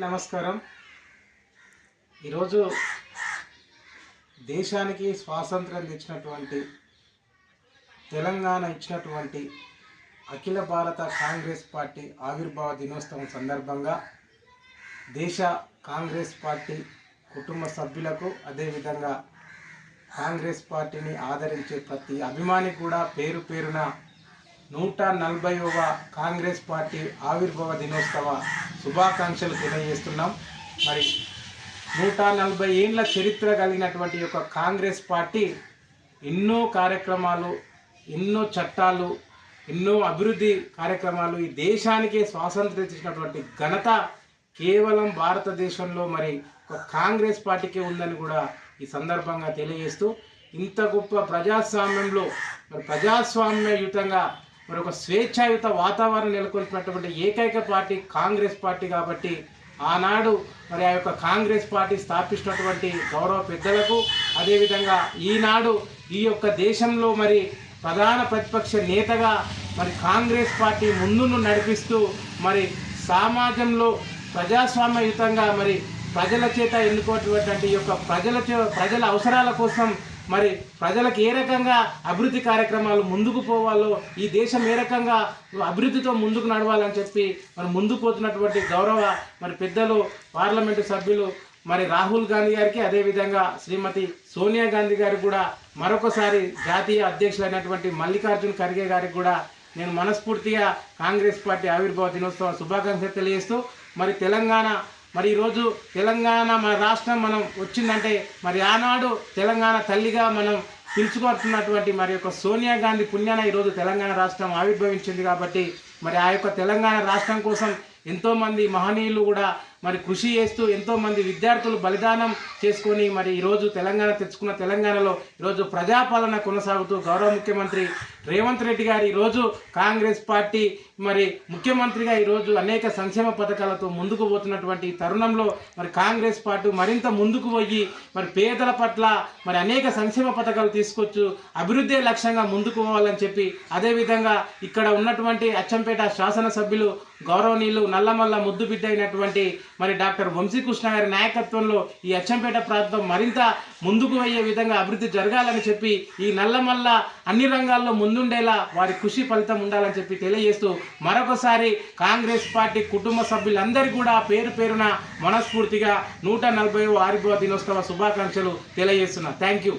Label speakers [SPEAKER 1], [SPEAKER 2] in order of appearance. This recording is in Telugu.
[SPEAKER 1] నమస్కారం. ఈరోజు దేశానికి స్వాతంత్రం తెచ్చినటువంటి తెలంగాణ ఇచ్చినటువంటి అఖిల భారత కాంగ్రెస్ పార్టీ ఆవిర్భావ దినోత్సవం సందర్భంగా దేశ కాంగ్రెస్ పార్టీ కుటుంబ సభ్యులకు అదేవిధంగా కాంగ్రెస్ పార్టీని ఆదరించే ప్రతి అభిమాని కూడా పేరు పేరున నూట నలభైవ కాంగ్రెస్ పార్టీ ఆవిర్భావ దినోత్సవ శుభాకాంక్షలు తెలియజేస్తున్నాం. మరి నూట నలభై ఏండ్ల చరిత్ర కలిగినటువంటి యొక్క కాంగ్రెస్ పార్టీ ఎన్నో కార్యక్రమాలు ఎన్నో చట్టాలు ఎన్నో అభివృద్ధి కార్యక్రమాలు ఈ దేశానికే స్వాతంత్రం ఇచ్చినటువంటి ఘనత కేవలం భారతదేశంలో మరి ఒక కాంగ్రెస్ పార్టీకే ఉందని కూడా ఈ సందర్భంగా తెలియజేస్తూ ఇంత గొప్ప ప్రజాస్వామ్యంలో మరి ప్రజాస్వామ్యయుతంగా మరి ఒక స్వేచ్ఛాయుత వాతావరణం నెలకొల్పినటువంటి ఏకైక పార్టీ కాంగ్రెస్ పార్టీ కాబట్టి ఆనాడు మరి ఆ యొక్క కాంగ్రెస్ పార్టీ స్థాపించినటువంటి గౌరవ పెద్దలకు అదేవిధంగా ఈనాడు ఈ యొక్క దేశంలో మరి ప్రధాన ప్రతిపక్ష నేతగా మరి కాంగ్రెస్ పార్టీ ముందును నడిపిస్తూ మరి సమాజంలో ప్రజాస్వామ్యయుతంగా మరి ప్రజల చేత ఎన్నుకోవటువంటి యొక్క ప్రజల చే- ప్రజల అవసరాల కోసం మరి ప్రజలకు ఏ రకంగా అభివృద్ధి కార్యక్రమాలు ముందుకు పోవాలో ఈ దేశం ఏ రకంగా అభివృద్ధితో ముందుకు నడవాలని చెప్పి మరి ముందుకు పోతున్నటువంటి గౌరవ మరి పెద్దలు పార్లమెంటు సభ్యులు మరి రాహుల్ గాంధీ గారికి అదేవిధంగా శ్రీమతి సోనియా గాంధీ గారికి కూడా మరొకసారి జాతీయ అధ్యక్షులైనటువంటి మల్లికార్జున్ ఖర్గే గారికి కూడా నేను మనస్ఫూర్తిగా కాంగ్రెస్ పార్టీ ఆవిర్భావ దినోత్సవ శుభాకాంక్షలు తెలియజేస్తూ మరి తెలంగాణ మరి ఈరోజు తెలంగాణ మన రాష్ట్రం మనం వచ్చిందంటే మరి ఆనాడు తెలంగాణ తల్లిగా మనం పిలుచుకుంటున్నటువంటి మరి యొక్క సోనియా గాంధీ పుణ్యాన ఈరోజు తెలంగాణ రాష్ట్రం ఆవిర్భవించింది కాబట్టి మరి ఆ యొక్క తెలంగాణ రాష్ట్రం కోసం ఎంతోమంది మహనీయులు కూడా మరి కృషి చేస్తూ ఎంతోమంది విద్యార్థులు బలిదానం చేసుకొని మరి ఈరోజు తెలంగాణ తెచ్చుకున్న తెలంగాణలో ఈరోజు ప్రజాపాలన కొనసాగుతూ గౌరవ ముఖ్యమంత్రి రేవంత్ రెడ్డి గారు ఈరోజు కాంగ్రెస్ పార్టీ మరి ముఖ్యమంత్రిగా ఈరోజు అనేక సంక్షేమ పథకాలతో ముందుకు పోతున్నటువంటి తరుణంలో మరి కాంగ్రెస్ పార్టీ మరింత ముందుకు పోయి మరి పేదల పట్ల మరి అనేక సంక్షేమ పథకాలు తీసుకొచ్చు అభివృద్ధి లక్ష్యంగా ముందుకు పోవాలని చెప్పి అదేవిధంగా ఇక్కడ ఉన్నటువంటి అచ్చంపేట శాసనసభ్యులు గౌరవనీయులు నల్లమల్ల ముద్దు బిడ్డ అయినటువంటి మరి డాక్టర్ వంశీకృష్ణ గారి నాయకత్వంలో ఈ అచ్చంపేట ప్రాంతం మరింత ముందుకు అయ్యే విధంగా అభివృద్ధి జరగాలని చెప్పి ఈ నల్లమల్ల అన్ని రంగాల్లో ముందుండేలా వారి కృషి ఫలితం ఉండాలని చెప్పి తెలియజేస్తూ మరొకసారి కాంగ్రెస్ పార్టీ కుటుంబ సభ్యులందరికీ కూడా పేరు పేరున మనస్ఫూర్తిగా నూట నలభై ఆరిభవ దినోత్సవ శుభాకాంక్షలు తెలియజేస్తున్నా. Thank you